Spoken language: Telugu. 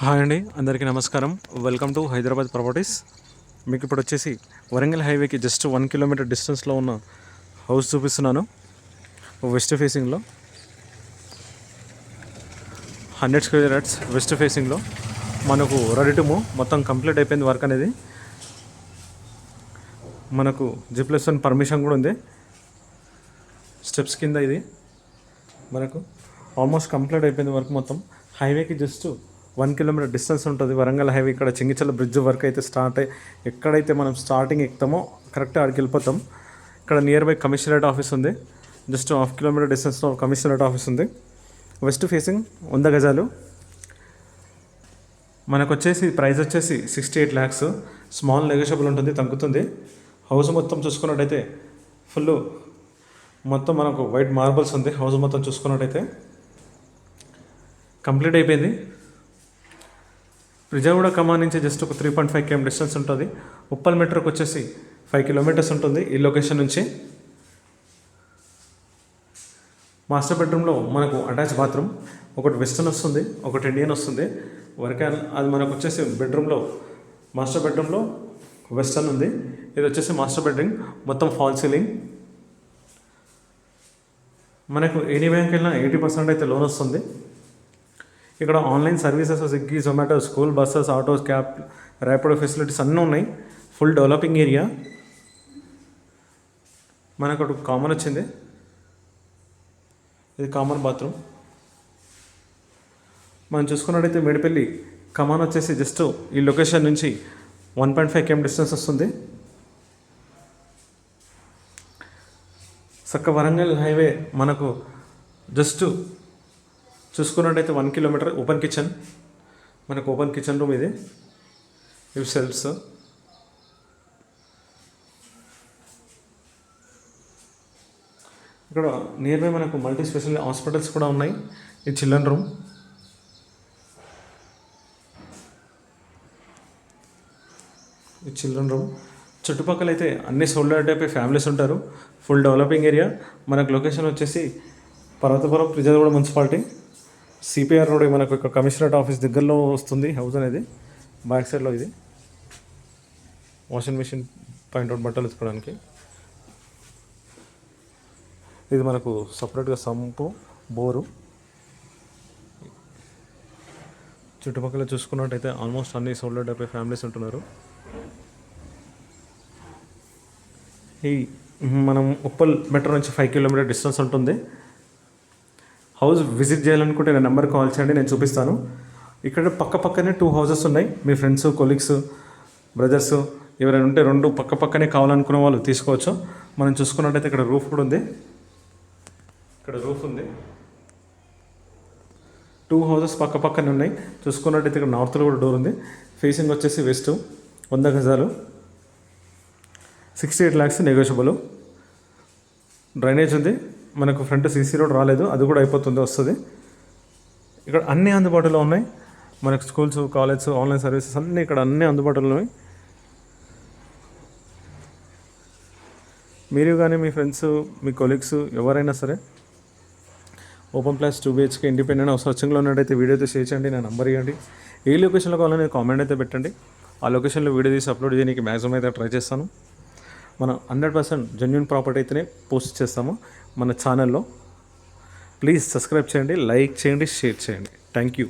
హాయ్ అండి అందరికీ నమస్కారం. వెల్కమ్ టు హైదరాబాద్ ప్రాపర్టీస్ మీకు ఇప్పుడు వచ్చేసి వరంగల్ హైవేకి జస్ట్ వన్ కిలోమీటర్ డిస్టెన్స్లో ఉన్న హౌస్ చూపిస్తున్నాను. వెస్ట్ ఫేసింగ్లో హండ్రెడ్ స్క్వేర్ యార్డ్స్ వెస్ట్ ఫేసింగ్లో మనకు రెడీ టు మూవ్ మొత్తం కంప్లీట్ అయిపోయింది వర్క్ అనేది. మనకు జీ ప్లస్ వన్ పర్మిషన్ కూడా ఉంది. స్టెప్స్ కింద ఇది. మనకు ఆల్మోస్ట్ కంప్లీట్ అయిపోయింది వర్క్ మొత్తం. హైవేకి జస్ట్ వన్ కిలోమీటర్ డిస్టెన్స్ ఉంటుంది. వరంగల్ హైవే ఇక్కడ చింగిచల బ్రిడ్జ్ వరకు అయితే స్టార్ట్ అయ్యి ఎక్కడైతే మనం స్టార్టింగ్ ఎక్కుతామో కరెక్ట్ ఆడికి వెళ్ళిపోతాం. ఇక్కడ నియర్ బై కమిషనరేట్ ఆఫీస్ ఉంది. జస్ట్ హాఫ్ కిలోమీటర్ డిస్టెన్స్లో కమిషనరేట్ ఆఫీస్ ఉంది. వెస్ట్ ఫేసింగ్ వంద గజాలు. మనకు వచ్చేసి ప్రైస్ వచ్చేసి sixty eight lakhs small negotiable ఉంటుంది తగ్గుతుంది. హౌస్ మొత్తం చూసుకున్నట్టయితే ఫుల్ మొత్తం మనకు వైట్ మార్బల్స్ ఉంది. హౌస్ మొత్తం చూసుకున్నట్టయితే కంప్లీట్ అయిపోయింది. విజయవాడ కమాన్ నుంచి జస్ట్ ఒక three point five KM distance ఉంటుంది. ఉప్పల్ మెట్రోకి వచ్చేసి ఫైవ్ కిలోమీటర్స్ ఉంటుంది ఈ లొకేషన్ నుంచి. మాస్టర్ బెడ్రూమ్లో మనకు అటాచ్ బాత్రూమ్ ఒకటి వెస్టర్న్ వస్తుంది ఒకటి ఇండియన్ వస్తుంది. వరకే అది మనకు వచ్చేసి బెడ్రూమ్లో మాస్టర్ బెడ్రూమ్లో వెస్టర్న్ ఉంది. ఇది వచ్చేసి మాస్టర్ బెడ్రూమ్ మొత్తం ఫాల్ సీలింగ్ మనకు ఎనీ బ్యాంక్ వెళ్ళినా ఎయిటీ పర్సెంట్ అయితే లోన్ వస్తుంది. ఇక్కడ online services Swiggy Zomato school buses autos cab Rapido facilities అన్నీ ఉన్నాయి. Full developing area. మనకు అటు కామన్ వచ్చింది. ఇది కామన్ బాత్రూమ్. మనం చూసుకున్నట్టయితే మేడిపల్లి కమాన్ వచ్చేసి జస్ట్ ఈ లొకేషన్ నుంచి one point five KM distance వస్తుంది. చక్క వరంగల్ హైవే మనకు జస్ట్ చూసుకున్నట్టయితే వన్ కిలోమీటర్ ఓపెన్ కిచెన్ మనకు ఓపెన్ కిచెన్ రూమ్ ఇది. ఇవి సెల్ఫ్స్ ఇక్కడ నియర్ బై మనకు మల్టీ స్పెషల్ హాస్పిటల్స్ కూడా ఉన్నాయి. ఇది చిల్డ్రన్ రూమ్ ఇది చిల్డ్రన్ రూమ్ చుట్టుపక్కల అయితే అన్ని సోల్డర్ టైప్ ఫ్యామిలీస్ ఉంటారు. ఫుల్ డెవలపింగ్ ఏరియా మనకు లొకేషన్ వచ్చేసి Parvathapuram Peerzadiguda municipality CPR road మనకు ఇక్కడ కమిషనరేట్ ఆఫీస్ దగ్గరలో వస్తుంది హౌస్ అనేది. బ్యాక్ సైడ్లో ఇది. వాషింగ్ మిషన్ పాయింట్ అవుట్ బట్టలు ఎత్తుకోవడానికి ఇది మనకు సపరేట్గా సంపు బోరు. చుట్టుపక్కల చూసుకున్నట్టయితే ఆల్మోస్ట్ అన్ని సోల్డర్ డెబ్బై ఫ్యామిలీస్ ఉంటున్నారు. ఈ మనం ఉప్పల్ మెట్రో నుంచి ఫైవ్ కిలోమీటర్ డిస్టెన్స్ ఉంటుంది. హౌస్ విజిట్ చేయాలనుకుంటే నా నెంబర్ కాల్ చేయండి నేను చూపిస్తాను. ఇక్కడ పక్క పక్కనే టూ హౌసెస్ ఉన్నాయి. మీ ఫ్రెండ్స్ కొలీగ్స్ బ్రదర్స్ ఎవరైనా ఉంటే రెండు పక్క పక్కనే కావాలనుకునే వాళ్ళు తీసుకోవచ్చు. మనం చూసుకున్నట్టయితే ఇక్కడ రూఫ్ కూడా ఉంది. ఇక్కడ రూఫ్ ఉంది. టూ హౌసెస్ పక్క పక్కనే ఉన్నాయి. చూసుకున్నట్టయితే ఇక్కడ నార్త్లో కూడా డోర్ ఉంది. ఫేసింగ్ వచ్చేసి వెస్ట్ వంద గజాలు. Sixty eight lakhs negotiable drainage ఉంది. మనకు ఫ్రంట్ సీసీ రోడ్ రాలేదు అది కూడా అయిపోతుంది వస్తుంది. ఇక్కడ అన్నీ అందుబాటులో ఉన్నాయి. మనకు స్కూల్స్ కాలేజ్ ఆన్లైన్ సర్వీసెస్ అన్నీ ఇక్కడ అన్నీ అందుబాటులో ఉన్నాయి. మీరు కానీ మీ ఫ్రెండ్స్ మీ కొలీగ్స్ ఎవరైనా సరే open plots two BHK independent house సర్చింగ్లో ఉన్నట్టయితే వీడియో అయితే షేర్ చేయండి నా నెంబర్ ఇవ్వండి. ఏ లొకేషన్లో కావాలని కామెంట్ అయితే పెట్టండి. ఆ లొకేషన్లో వీడియో తీసి అప్లోడ్ చేయడానికి మ్యాక్సిమం అయితే ట్రై చేస్తాను. మనం హండ్రెడ్ పర్సెంట్ జెన్యున్ ప్రాపర్టీ అయితేనే పోస్ట్ చేస్తాము మన ఛానల్లో ప్లీజ్ సబ్స్క్రైబ్ చేయండి లైక్ చేయండి షేర్ చేయండి. Thank you